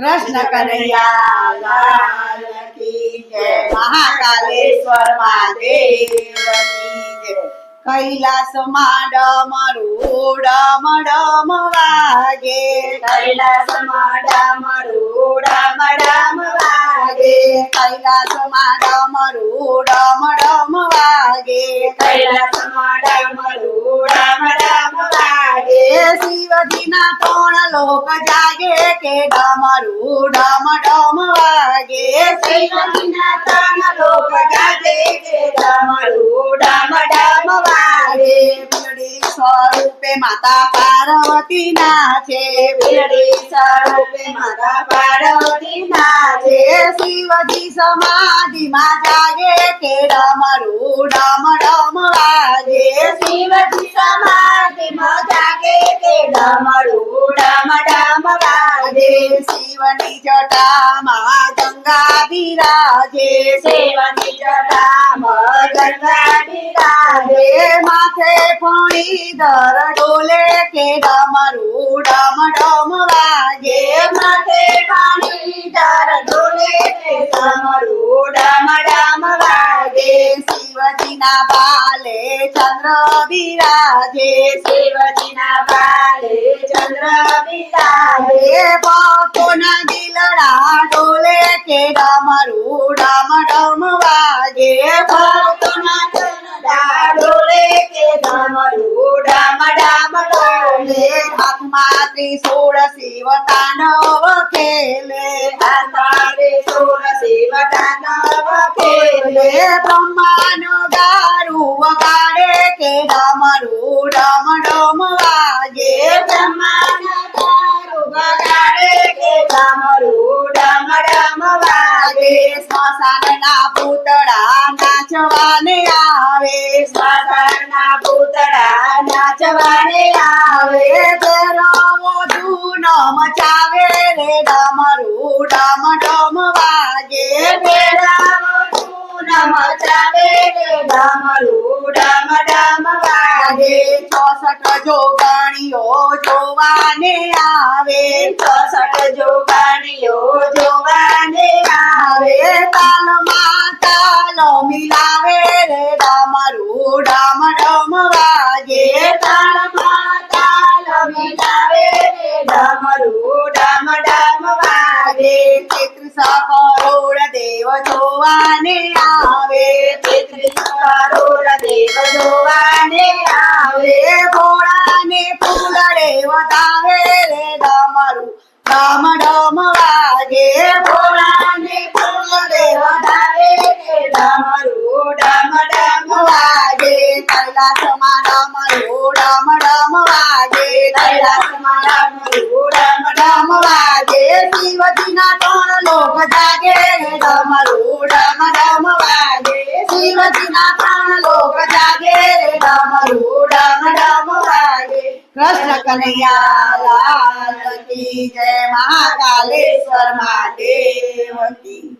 કૃષ્ણ કનૈયા લાલ કી જય. મહાકાલેશ્વર મહાદેવ કી જય. કૈલાસમાં ડમરું ડમ ડમ વાગે. કૈલાસમાં ડામરું ડામ ડામ વાગે. કૈલાસમાં ડમરું ડમ ડમ વાગે. કૈલાસમાં ડામરું ડામ ડામ વાગે એ શિવજીના ત્રણ લોક જાગે કે ડમરું ડમ ડમ વાગે. શૈવજીના ત્રણ લોક જાગે કે ડામરું ડામ ડામ વાગે. સ્વરૂપે માતા પાર્વતી ના છે સ્વરૂપે માતા પાર્વતી નાચે એ શિવજી સમાધિમાં જાગે કે ડમરું ડમ ડમ વાગે શિવજી સમાધિમાં જાગે ડામરું ડામ ડામ વાગે શિવની જટામાં ગંગા બિરાજે સેવની જટામાં ગંગા બિરાજે માથે ફણી દર ડોલે કે ડમરું ડમ ડમ વાગે માથે પાણી દર ડોલે કે ડામરું ડામ ડામ વાગે શિવજીના પાલે ચંદ્ર બિરાજે શિવજીના બાલે ચંદ્ર બિરાજે એ ભક્તોના દિલડા ડોલે કે ડમરું ડમ ડમ વાગે ભક્તોના ચરણા ડોલે કે ડામરું ડામ ડામ ડોલે હાથમાં ત્રિશૂળ શિવ તાંડવ ખેલે આતારે સોળ શિવ દાનવ ખેલે એ બ્રહ્માનો ગારું વગાડે કે સ્મશાનના પૂતળા નાચવાને આવે સ્વાગતના પૂતળા નાચવાને આવે. આવે તેરો ધૂન મચાવે રે, ડમરું ડમ ડમ વાગે. પેલાવો ધૂન મચાવે રે, ડામરું ડામ ડામ વાગે. ચોસઠ જોગણીઓ જોવાને આવે. ચોસઠ જોગાણીઓ જોવાને આવે આવે તાલમાં તાલ મિલાવે રે ડમરું ડમ ડમ વાગે તાળમાં તાલ મિલાવે રે ડામરું ડામ ડામ વાગે તેત્રીસ કરોડ દેવ જોવાને આવે. કરોડ દેવ જોવાને આવે. ભોળાને ફૂલડે વધાવે રે ડમરું ડમ ડમ વાગે. ભોળાને ફૂલે વધારે રે ડમરું ડમ ડમ વાગે. કૈલાસમાં ડમરું ડમ ડમ વાગે. કૈલાસમાં રે ડમરું ડમ ડમ વાગે શિવજીના ત્રણ લોક જાગે રે ડમરું ડમ ડમ વાગે કૃષ્ણ કનૈયા લાલ કી જય મહાકાલેશ્વર મહાદેવ કી.